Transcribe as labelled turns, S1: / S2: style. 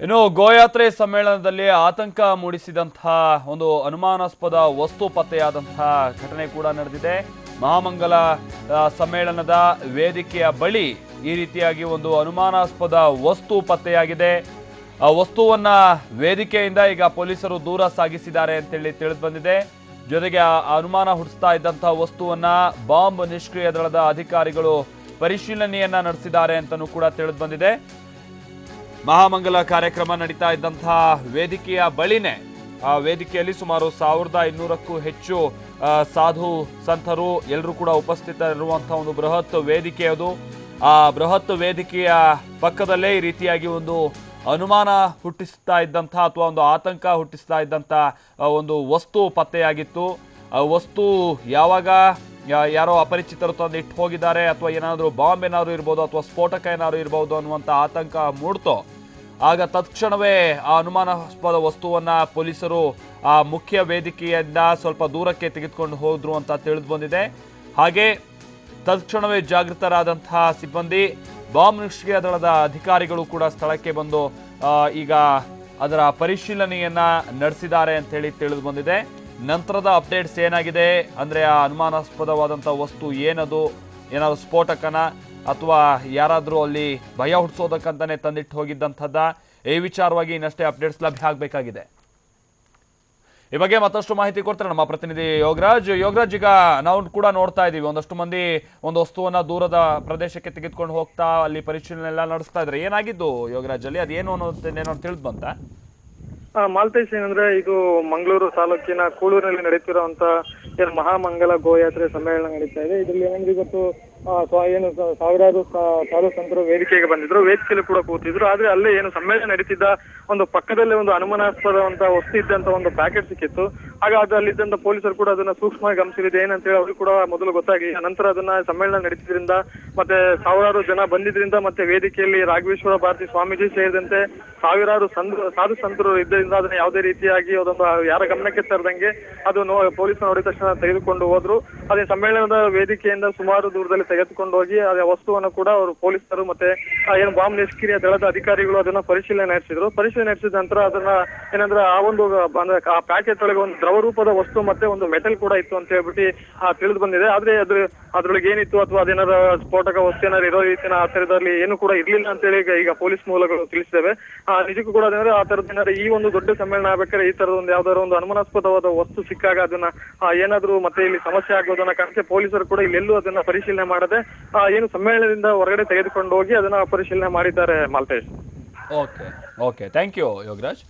S1: ಇನ್ನು ಗೋಯಾತ್ರೆ ಸಮ್ಮೇಳನದಲ್ಲಿ ಆತಂಕ ಮೂಡಿಸಿದಂತಹ ಒಂದು ಅನುಮಾನಾಸ್ಪದ ವಸ್ತು ಪತ್ತೆಯಾದಂತಹ ಘಟನೆ ಕೂಡ ನಡೆದಿದೆ. ಮಹಾಮಂಗಲ ಸಮ್ಮೇಳನದ ವೇದಿಕೆಯ ಬಳಿ ಈ ರೀತಿಯಾಗಿ ಒಂದು ಅನುಮಾನಾಸ್ಪದ ವಸ್ತು ಪತ್ತೆಯಾಗಿದೆ. ಆ ವಸ್ತುವನ್ನ ವೇದಿಕೆಯಿಂದ ಈಗ ಪೊಲೀಸರು ದೂರ ಸಾಗಿಸಿದ್ದಾರೆ ಅಂತೇಳಿ ತಿಳಿದು ಬಂದಿದೆ. ಜೊತೆಗೆ ಆ ಅನುಮಾನ ಹುಟ್ಟಿಸ್ತಾ ಇದ್ದಂತಹ ವಸ್ತುವನ್ನ ಬಾಂಬ್ ನಿಷ್ಕ್ರಿಯ ದಳದ ಅಧಿಕಾರಿಗಳು ಪರಿಶೀಲನೆಯನ್ನ ನಡೆಸಿದ್ದಾರೆ ಅಂತಲೂ ಕೂಡ ತಿಳಿದು ಬಂದಿದೆ. ಮಹಾಮಂಗಲ ಕಾರ್ಯಕ್ರಮ ನಡೀತಾ ಇದ್ದಂತಹ ವೇದಿಕೆಯ ಬಳಿನೇ, ಆ ವೇದಿಕೆಯಲ್ಲಿ ಸುಮಾರು ಸಾವಿರದ ಇನ್ನೂರಕ್ಕೂ ಹೆಚ್ಚು ಸಾಧು ಸಂತರು ಎಲ್ಲರೂ ಕೂಡ ಉಪಸ್ಥಿತರಿರುವಂತಹ ಒಂದು ಬೃಹತ್ ವೇದಿಕೆ ಅದು. ಆ ಬೃಹತ್ ವೇದಿಕೆಯ ಪಕ್ಕದಲ್ಲೇ ಈ ರೀತಿಯಾಗಿ ಒಂದು ಅನುಮಾನ ಹುಟ್ಟಿಸ್ತಾ ಇದ್ದಂಥ ಅಥವಾ ಒಂದು ಆತಂಕ ಹುಟ್ಟಿಸ್ತಾ ಇದ್ದಂಥ ಒಂದು ವಸ್ತು ಪತ್ತೆಯಾಗಿತ್ತು. ಆ ವಸ್ತು ಯಾವಾಗ ಯಾರೋ ಅಪರಿಚಿತರು ತಂದು ಇಟ್ಟು ಹೋಗಿದ್ದಾರೆ ಅಥವಾ ಏನಾದರೂ ಬಾಂಬ್ ಏನಾದರೂ ಇರ್ಬೋದು ಅಥವಾ ಸ್ಫೋಟಕ ಏನಾದರೂ ಇರ್ಬೋದು ಅನ್ನುವಂಥ ಆತಂಕ ಮೂಡ್ತೋ ಆಗ ತತ್ಕ್ಷಣವೇ ಆ ಅನುಮಾನಾಸ್ಪದ ವಸ್ತುವನ್ನ ಪೊಲೀಸರು ಆ ಮುಖ್ಯ ವೇದಿಕೆಯಿಂದ ಸ್ವಲ್ಪ ದೂರಕ್ಕೆ ತೆಗೆದುಕೊಂಡು ಹೋದ್ರು ಅಂತ ತಿಳಿದು ಬಂದಿದೆ. ಹಾಗೆ ತತ್ಕ್ಷಣವೇ ಜಾಗೃತರಾದಂತಹ ಸಿಬ್ಬಂದಿ, ಬಾಂಬ್ ನಿಷ್ಕ್ರಿಯ ದಳದ ಅಧಿಕಾರಿಗಳು ಕೂಡ ಸ್ಥಳಕ್ಕೆ ಬಂದು ಈಗ ಅದರ ಪರಿಶೀಲನೆಯನ್ನ ನಡೆಸಿದ್ದಾರೆ ಅಂತ ಹೇಳಿ ತಿಳಿದು ಬಂದಿದೆ. ನಂತರದ ಅಪ್ಡೇಟ್ಸ್ ಏನಾಗಿದೆ? ಅಂದ್ರೆ ಆ ಅನುಮಾನಾಸ್ಪದವಾದಂತಹ ವಸ್ತು ಏನದು? ಏನಾದ್ರು ಸ್ಫೋಟಕನ? ಅಥವಾ ಯಾರಾದರೂ ಅಲ್ಲಿ ಭಯ ಹುಟ್ಟಿಸೋದಕ್ಕಂತಾನೆ ತಂದಿಟ್ಟು ಹೋಗಿದ್ದಂಥದ್ದ, ಈ ವಿಚಾರವಾಗಿ ಇನ್ನಷ್ಟೇ ಅಪ್ಡೇಟ್ಸ್ ಲಭ್ಯ ಆಗಬೇಕಾಗಿದೆ. ಈ ಬಗ್ಗೆ ಮತ್ತಷ್ಟು ಮಾಹಿತಿ ಕೊಡ್ತಾರೆ ನಮ್ಮ ಪ್ರತಿನಿಧಿ ಯೋಗರಾಜ್. ಯೋಗರಾಜ್, ಈಗ ನಾವು ಕೂಡ ನೋಡ್ತಾ ಇದ್ದೀವಿ ಒಂದಷ್ಟು ಮಂದಿ ಒಂದು ವಸ್ತುವನ್ನ ದೂರದ ಪ್ರದೇಶಕ್ಕೆ ತೆಗೆದುಕೊಂಡು ಹೋಗ್ತಾ ಅಲ್ಲಿ ಪರಿಶೀಲನೆ ಎಲ್ಲ ನಡೆಸ್ತಾ ಇದ್ರೆ ಏನಾಗಿದ್ದು ಯೋಗರಾಜ್ ಅಲ್ಲಿ? ಅದೇನು ಅನ್ನೋದೇನೋ ತಿಳಿದು ಬಂತ?
S2: ಮಾಲ್ತೇಶ್ ಏನಂದ್ರೆ ಇದು ಮಂಗಳೂರು ತಾಲೂಕಿನ ಕೂಳೂರಿನಲ್ಲಿ ನಡೀತಿರುವಂತ ಏನು ಮಹಾಮಂಗಲ ಗೋಯಾತ್ರೆ ಸಮ್ಮೇಳನ ನಡೀತಾ ಇದೆ. ಇದರಲ್ಲಿ ಏನಂದ್ರೆ ಇವತ್ತು ಏನು ಸಾವಿರಾರು ಸಾಧು ಸಂತರು ವೇದಿಕೆಗೆ ಬಂದಿದ್ರು. ವೇದಿಕೆಯಲ್ಲಿ ಕೂಡ ಕೂತಿದ್ರು. ಆದ್ರೆ ಅಲ್ಲೇ ಏನು ಸಮ್ಮೇಳನ ನಡೀತಿದ್ದ ಒಂದು ಪಕ್ಕದಲ್ಲೇ ಒಂದು ಅನುಮಾನಾಸ್ಪದವಂತ ವಸ್ತು ಇದ್ದಂತ ಒಂದು ಪ್ಯಾಕೆಟ್ ಸಿಕ್ಕಿತ್ತು. ಆಗ ಅದು ಅಲ್ಲಿದ್ದಂತ ಪೊಲೀಸರು ಕೂಡ ಅದನ್ನ ಸೂಕ್ಷ್ಮವಾಗಿ ಗಮನಿಸಿದೆ ಏನಂತ ಹೇಳಿ ಅವ್ರಿಗೆ ಕೂಡ ಮೊದಲು ಗೊತ್ತಾಗಿ. ನಂತರ ಅದನ್ನ ಸಮ್ಮೇಳನ ನಡೀತಿದ್ರಿಂದ ಮತ್ತೆ ಸಾವಿರಾರು ಜನ ಬಂದಿದ್ರಿಂದ ಮತ್ತೆ ವೇದಿಕೆಯಲ್ಲಿ ರಾಘವೇಶ್ವರ ಭಾರತಿ ಸ್ವಾಮೀಜಿ ಸೇರಿದಂತೆ ಸಾವಿರಾರು ಸಂತ ಸಾಧು ಸಂತರು ಇದ್ದರಿಂದ ಅದನ್ನ ಯಾವುದೇ ರೀತಿಯಾಗಿ ಅದೊಂದು ಯಾರ ಗಮನಕ್ಕೆ ತರದಂಗೆ ಅದು ನೋ ಪೊಲೀಸ್ ನೋಡಿದ ತಕ್ಷಣ ತೆಗೆದುಕೊಂಡು ಹೋದ್ರು. ಅದೇ ಸಮ್ಮೇಳನದ ವೇದಿಕೆಯಿಂದ ಸುಮಾರು ದೂರದಲ್ಲಿ ತೆಗೆದುಕೊಂಡು ಹೋಗಿ, ಅದೇ ವಸ್ತುವನ್ನು ಕೂಡ ಅವರು ಪೊಲೀಸರು ಮತ್ತೆ ಏನು ಬಾಂಬ್ ನಿಷ್ಕ್ರಿಯ ದಳದ ಅಧಿಕಾರಿಗಳು ಅದನ್ನ ಪರಿಶೀಲನೆ ನಡೆಸಿದ್ರು. ಪರಿಶೀಲನೆ ನಡೆಸಿದ ನಂತರ ಅದನ್ನ ಏನಂದ್ರೆ ಆ ಒಂದು ಅಂದ್ರೆ ಆ ಪ್ಯಾಕೆಟ್ ಒಳಗೆ ಒಂದು ದ್ರವ ರೂಪದ ವಸ್ತು ಮತ್ತೆ ಒಂದು ಮೆಟಲ್ ಕೂಡ ಇತ್ತು ಅಂತ ಹೇಳ್ಬಿಟ್ಟು ತಿಳಿದು ಬಂದಿದೆ. ಆದ್ರೆ ಅದ್ರ, ಅದ್ರೊಳಗೆ ಏನಿತ್ತು ಅಥವಾ ಅದೇನಾರ ಸ್ಫೋಟಕ ವಸ್ತು ಏನಾದ್ರು ಇರೋ ರೀತಿಯ ಆ ಥರದಲ್ಲಿ ಏನು ಕೂಡ ಇರ್ಲಿಲ್ಲ ಅಂತ ಹೇಳಿ ಈಗ- ಪೊಲೀಸ್ ಮೂಲಗಳು ತಿಳಿಸಿದ್ದೇವೆ ನಿಜಕ್ಕೂ ಕೂಡ ಅದೇನಾದ್ರೆ ಆ ತರದ್ ಏನಾದ್ರೆ ಈ ಒಂದು ದೊಡ್ಡ ಸಮ್ಮೇಳನ ಆಗ್ಬೇಕಾದ್ರೆ ಈ ತರದ ಒಂದು ಯಾವ್ದಾದ್ರು ಒಂದು ಅನುಮಾನಾಸ್ಪದವಾದ ವಸ್ತು ಸಿಕ್ಕಾಗ ಅದನ್ನ ಏನಾದ್ರೂ ಮತ್ತೆ ಇಲ್ಲಿ ಸಮಸ್ಯೆ ಆಗೋದನ್ನ ಕಾರಣಕ್ಕೆ ಪೊಲೀಸರು ಕೂಡ ಇಲ್ಲೆಲ್ಲೂ ಅದನ್ನ ಪರಿಶೀಲನೆ ಮಾಡದೆ ಏನು ಸಮ್ಮೇಳನದಿಂದ ಹೊರಗಡೆ ತೆಗೆದುಕೊಂಡು ಹೋಗಿ ಅದನ್ನ ಪರಿಶೀಲನೆ ಮಾಡಿದ್ದಾರೆ Malthesh.
S1: Okay okay thank you Yogaraj.